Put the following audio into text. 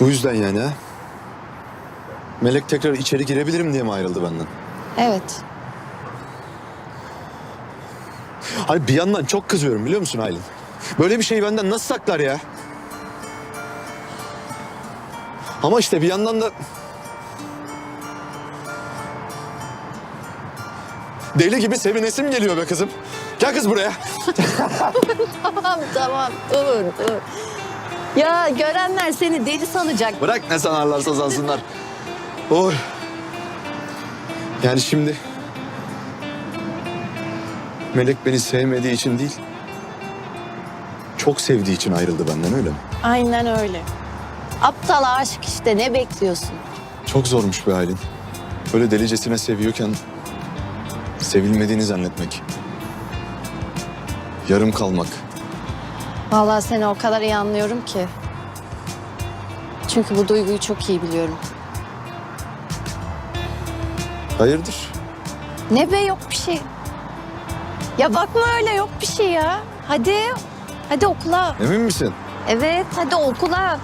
Bu yüzden yani ha? Melek tekrar içeri girebilirim diye mi ayrıldı benden? Evet. Hayır bir yandan çok kızıyorum biliyor musun Aylin? Böyle bir şeyi benden nasıl saklar ya? Ama işte bir yandan da... Deli gibi sevinesim geliyor be kızım. Gel kız buraya. Tamam tamam dur dur. Ya görenler seni deli sanacak. Bırak ne sanarlarsa sansınlar. Oy. Yani şimdi... Melek beni sevmediği için değil... ...çok sevdiği için ayrıldı benden öyle mi? Aynen öyle. Aptal aşık işte ne bekliyorsun? Çok zormuş be Aylin. Böyle delicesine seviyorken... ...sevilmediğini zannetmek. Yarım kalmak. Vallahi seni o kadar iyi anlıyorum ki. Çünkü bu duyguyu çok iyi biliyorum. Hayırdır? Ne be yok bir şey. Ya bakma öyle yok bir şey ya. Hadi. Hadi okula. Emin misin? Evet hadi okula.